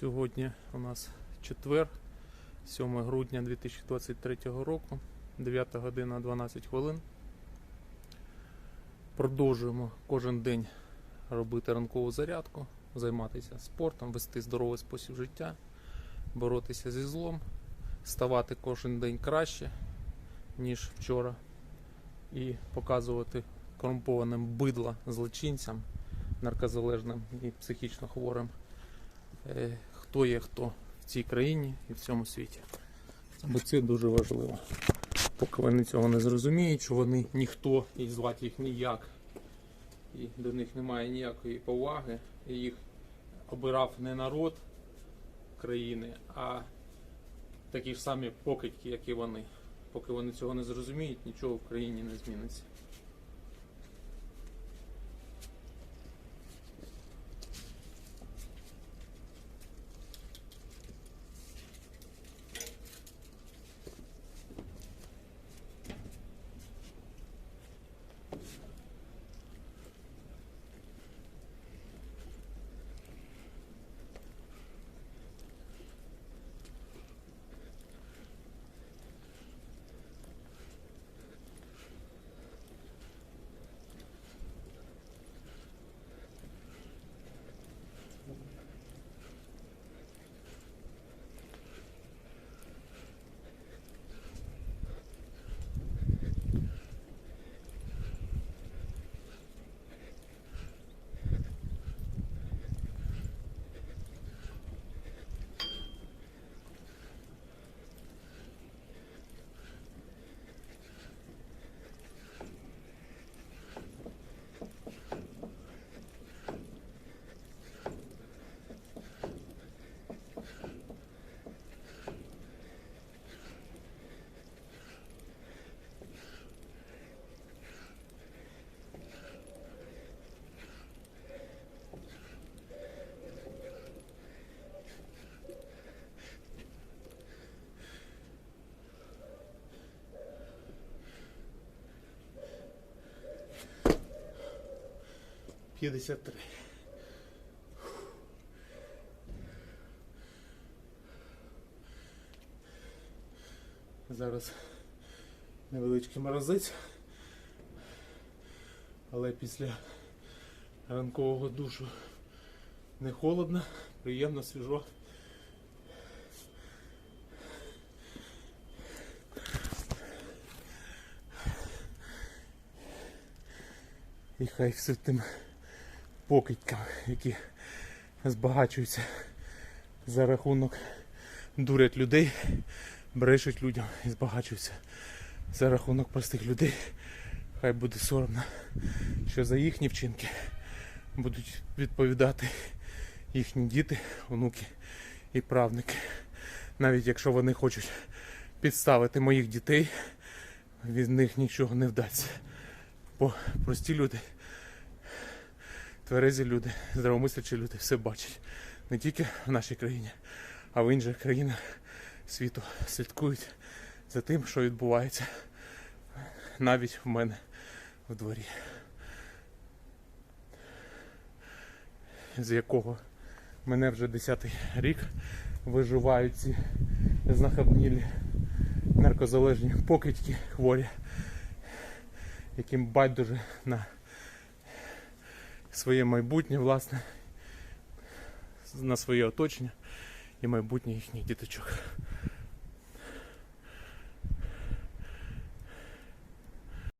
Сьогодні у нас четвер, 7 грудня 2023 року, 9 година 12 хвилин. Продовжуємо кожен день робити ранкову зарядку, займатися спортом, вести здоровий спосіб життя, боротися зі злом, ставати кожен день краще, ніж вчора, і показувати корумпованим бидла злочинцям, наркозалежним і психічно хворим е, хто є хто в цій країні і в цьому світі. Бо це дуже важливо. Поки вони цього не зрозуміють, що вони ніхто і звати їх ніяк, і до них немає ніякої поваги, і їх обирав не народ країни, а такі ж самі покидьки, як і вони. Поки вони цього не зрозуміють, нічого в країні не зміниться. П'ятдесят три. Зараз невеличкий морозець, але після ранкового душу не холодно, приємно, свіжо. І хай все тим покидькам, які збагачуються за рахунок дурять людей, брешуть людям і збагачуються за рахунок простих людей. Хай буде соромно, що за їхні вчинки будуть відповідати їхні діти, онуки і правники. Навіть якщо вони хочуть підставити моїх дітей, від них нічого не вдасться. Бо прості люди тверезі люди, здравомислячі люди все бачать. Не тільки в нашій країні, а в інших країнах світу слідкують за тим, що відбувається навіть в мене в дворі. З якого мене вже 10-й рік виживають ці знахабнілі наркозалежні покидьки хворі, яким байдуже на своє майбутнє, власне, на своє оточення і майбутнє їхніх діточок.